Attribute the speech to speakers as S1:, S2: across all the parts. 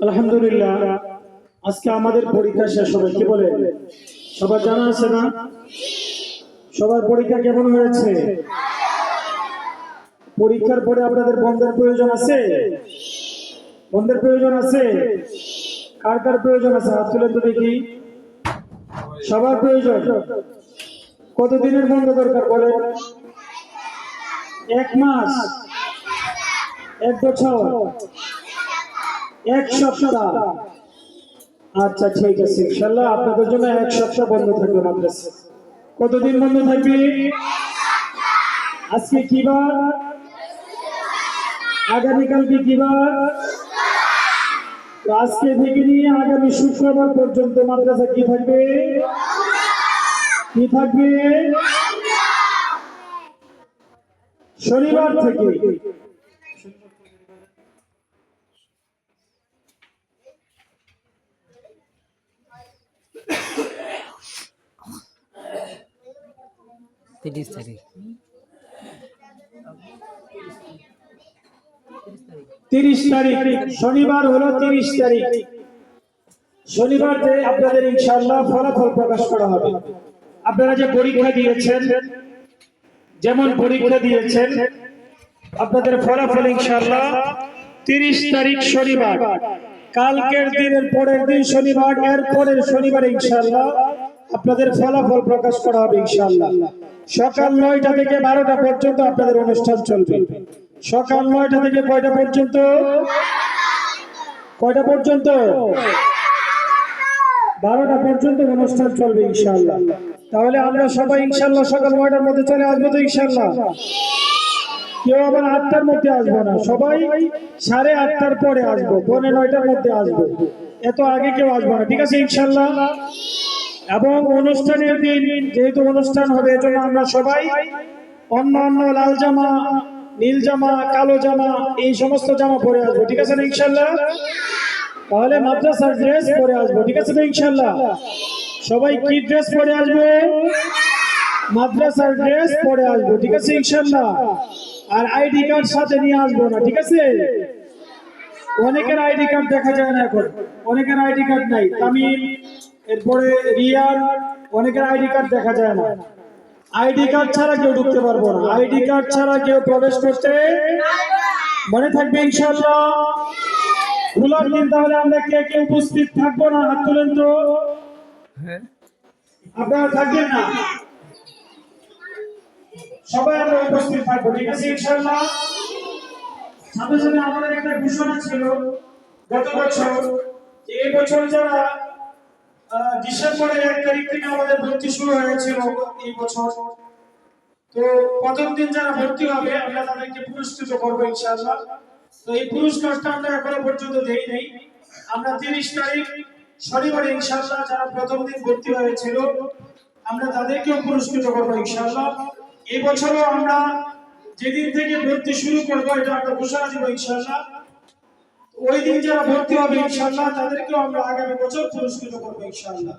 S1: আলহামদুলিল্লাহ। আজকে আমাদের পরীক্ষা শেষ হবে, কি বলে? সবার জানা আছে না? সবার পরীক্ষা কেমন হয়েছে? পরীক্ষার পরে আপনাদের বন্ধের প্রয়োজন আছে? বন্ধের প্রয়োজন আছে? কার কার প্রয়োজন আছে? হাত তুলে তো দেখি সবার প্রয়োজন। কতদিনের বন্ধ দরকার বলে এক মাস। এক বছর। এক সপ্তাহ। আচ্ছা ঠিক আছে, ইনশাল্লাহ আপনাদের জন্য এক সপ্তাহ বন্ধ থাকবে মাদ্রাসা। কতদিন বন্ধ থাকবে? আজকে কি বার? আগামীকালকে কি বার? আজকে থেকে নিয়ে আগামী শুক্রবার পর্যন্ত মাদ্রাসা কি থাকবে? কি থাকবে? শনিবার থেকে।
S2: তিরিশ তারিখ।
S1: তিরিশ তারিখ, শনিবার হলো তিরিশ তারিখ। শনিবার আপনাদের ইনশাআল্লাহ ফলাফল প্রকাশ করা হবে। আপনারা যে পরীক্ষা দিয়েছেন, যেমন পরীক্ষা দিয়েছেন, আপনাদের ফলাফল ইনশাআল্লাহ তিরিশ তারিখ শনিবার। কালকের দিনের পরের দিন শনিবার এর পরের শনিবার ইনশাআল্লাহ আপনাদের ফলাফল প্রকাশ করা হবে ইনশাআল্লাহ। সকাল নয়টা থেকে বারোটা পর্যন্ত আপনাদের অনুষ্ঠান চলবে। সকাল নয়টা থেকে কয়টা পর্যন্ত? কয়টা পর্যন্ত? বারোটা পর্যন্ত অনুষ্ঠান চলবে ইনশাআল্লাহ। তাহলে আমরা সবাই ইনশাআল্লাহ সকাল নয়টার মধ্যে চলে আসব তো ইনশাআল্লাহ? কেউ আবার আটটার মধ্যে আসব না। সবাই সাড়ে আটটার পরে আসব, পৌনে নয়টার মধ্যে আসব। এত আগে কেউ আসব না। ঠিক আছে ইনশাআল্লাহ? এবং অনুষ্ঠানের দিন যেহেতু অনুষ্ঠান হবে, এজন্য আমরা সবাই অন্য অন্য লাল জামা, নীল জামা, কালো জামা, এই সমস্ত জামা পরে আসব। ঠিক আছে না ইনশাল্লাহ? তাহলে মাদ্রাসার ড্রেস পরে আসব। ঠিক আছে না ইনশাল্লাহ? সবাই কি ড্রেস পরে আসবে? মাদ্রাসার ড্রেস পরে আসব। ঠিক আছে ইনশাল্লাহ? আর আইডি কার্ড সাথে নিয়ে আসব না। ঠিক আছে? অনেকের আইডি কার্ড দেখা যায় না এখন। অনেকের আইডি কার্ড নাই। তামিম এরপরে রিয়ান অনেকের আইডি কার্ড দেখা যায় না। আইডি কার্ড ছাড়া কেউ ঢুকতে পারব না। আইডি কার্ড ছাড়া কেউ প্রবেশ করতে মনে থাকবে ইনশাল্লাহ খোলার দিন তাহলে আমরা কে কে উপস্থিত থাকব না? হাত তুলেন তো। আপনারা থাকবেন না? সবাই আমরা উপস্থিত থাকব ঠিক আছে ইনশাল্লাহ সাথে সাথে আমাদের একটা ঘোষণা ছিল গত বছর এই বছর যারা ডিসেম্বরের এক তারিখ থেকে আমাদের ভর্তি শুরু হয়েছিল এই বছর। তো প্রথম দিন যারা ভর্তি হবে, আমরা তাদেরকে পুরস্কৃত করব ইনশাআল্লাহ। তো এই পুরস্কারটা আমরা এখনও পর্যন্ত দেই নেই। আমরা তিরিশ তারিখ শনিবারে ইনশাআল্লাহ যারা প্রথম দিন ভর্তি হয়েছিল, আমরা তাদেরকেও পুরস্কৃত করব ইনশাআল্লাহ। এই বছরও আমরা যেদিন থেকে ভর্তি শুরু করব, এটা আমরা ঘোষণা দিব ইনশাআল্লাহ। ওই দিন যারা ভর্তি হবে ইনশাআল্লাহ, তাদেরকেও আমরা আগামী বছর পুরস্কৃত করব ইনশাআল্লাহ।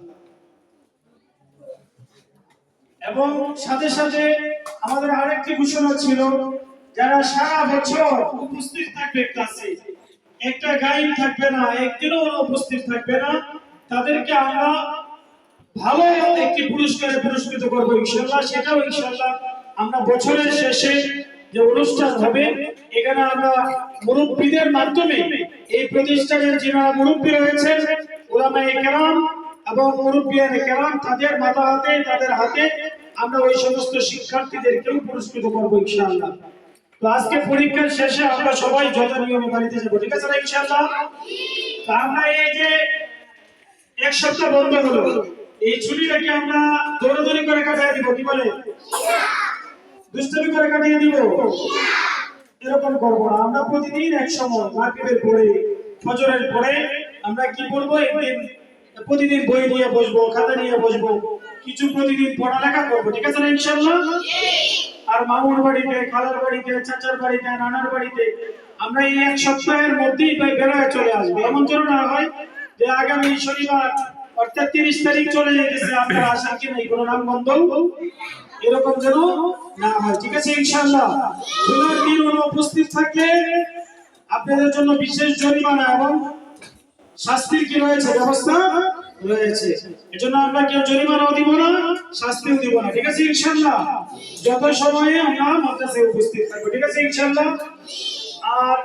S1: এবং সাথে সাথে আমাদের আরেকটি ঘোষণা ছিল, যারা সারা বছর উপস্থিত থাকবে ক্লাসে, একটা গাইড থাকবে না, একদিনও উপস্থিত থাকবে না, তাদেরকে আমরা ভালো একটি পুরস্কারে পুরস্কৃত করব ইনশাল্লাহ সেটাও ইনশাল্লাহ আমরা বছরের শেষে যে অনুষ্ঠান হবে, এখানে আমরা মুরব্বীদের মাধ্যমে এই প্রতিষ্ঠানের যারা মুরব্বী রয়েছেন ওলামায়ে কেরাম এবং মুরব্বিয়ান কেরাম, তাদের মাথা হাতে, তাদের হাতে আমরা ওই সমস্ত শিক্ষার্থীদেরকেও পুরস্কৃত করব ইনশাআল্লাহ। আজকে পরীক্ষার শেষে আমরা সবাই যত বাড়িতে যাব, ঠিক আছে আমরা এই যে এক সপ্তাহ বন্ধ হলো, এই ছুটিটাকে আমরা দৌড়াদৌড়ি করে কাটিয়ে দিব, কি বলে? দুষ্টমি করে কাটিয়ে দিব। এরকম করব না। আমরা প্রতিদিন এক সময় পরে, ফজরের পরে আমরা কি করব একদিন প্রতিদিন বই নিয়ে বসবো, খাতা নিয়ে বসবো, কিছু প্রতিদিন পড়ালেখা করব, ঠিক আছে না ইনশাল্লাহ আর মামুর বাড়িতে, খালার বাড়িতে, চাচার বাড়িতে, নানার বাড়িতে আমরা এই এক সপ্তাহের মধ্যেই বেরোয় চলে আসব। এমন যেন না হয় যে আগামী শনিবার অর্থাৎ তিরিশ তারিখ চলে যেতেছে। আপনারা নাই কোনো নাম বন্ধ। এরকম যেন না হয়। ঠিক আছে ইনশাল্লাহ খোলার দিন উপস্থিত থাকলে আপনাদের জন্য বিশেষ জরিমানা এবং শাস্তির কি রয়েছে, ব্যবস্থা রয়েছে। এজন্য আমরা কেউ জরিমানাও দিব না, শাস্তিও দিব না। ঠিক আছে, ইনশাআল্লাহ। যত সময়ে আমরা মাদ্রাসায় উপস্থিত থাকব। ঠিক আছে, ইনশাআল্লাহ। আর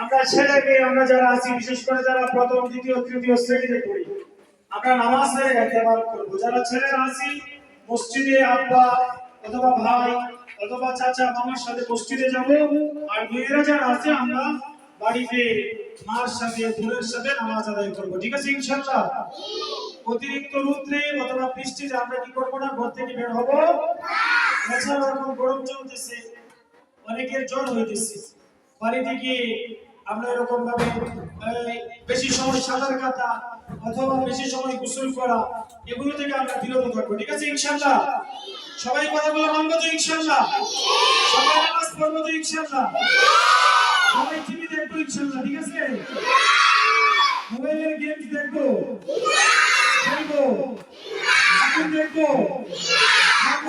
S1: আমরা মেয়ে আমরা যারা আছি, বিশেষ করে যারা প্রথম, দ্বিতীয়, তৃতীয় শ্রেণীতে পড়ি আমরা নামাজে একেবারে করব যারা ছেলেরা আছি। মসজিদে আব্বা অথবা ভাই অথবা চাচা, মামার সাথে মসজিদে যাব। আর মেয়েরা যারা আছে, আমরা বাড়িতে মার সাথে, বোনের সাথে নামাজ আদায় করব। ঠিক আছে, ইনশাআল্লাহ? অতিরিক্ত রৌদ্রে অথবা বৃষ্টিতে আমরা কি করব না? ঘর থেকে বের হব। এছাড়াও এখন গরম চলতেছে। অনেকের জ্বর হইতেছে। বাড়িতে গিয়ে আমরা এরকম ভাবে বেশি সময় সাঁতার কাটা অথবা বেশি সময় গোসল করা, এগুলো থেকে আমরা বিরত থাকব ঠিক আছে, ইনশাআল্লাহ? সবাই কথাগুলো মানবো তো ইনশাআল্লাহ? সবাই নামাজ পড়ব তো ইনশাআল্লাহ? সবাই টিভি দেখব, ইনশাআল্লাহ, ঠিক আছে? মোবাইলের গেমস দেখব, খেলব দেখব, খাব,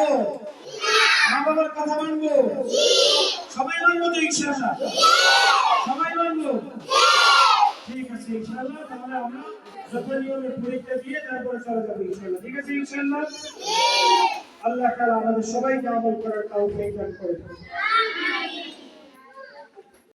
S1: মা বাবার কথা মানবো। সবাই মানবো তো, ইনশাআল্লাহ? সবাই মানবো? ঠিক আছে, ইনশাআল্লাহ, তাহলে আমরা পরীক্ষা দিয়ে তারপরে চলে যাবে ইনশাআল্লাহ। ঠিক আছে ইনশাআল্লাহ? আল্লাহ তালা আমাদের সবাইকে আমল করার কাউকে দান করে।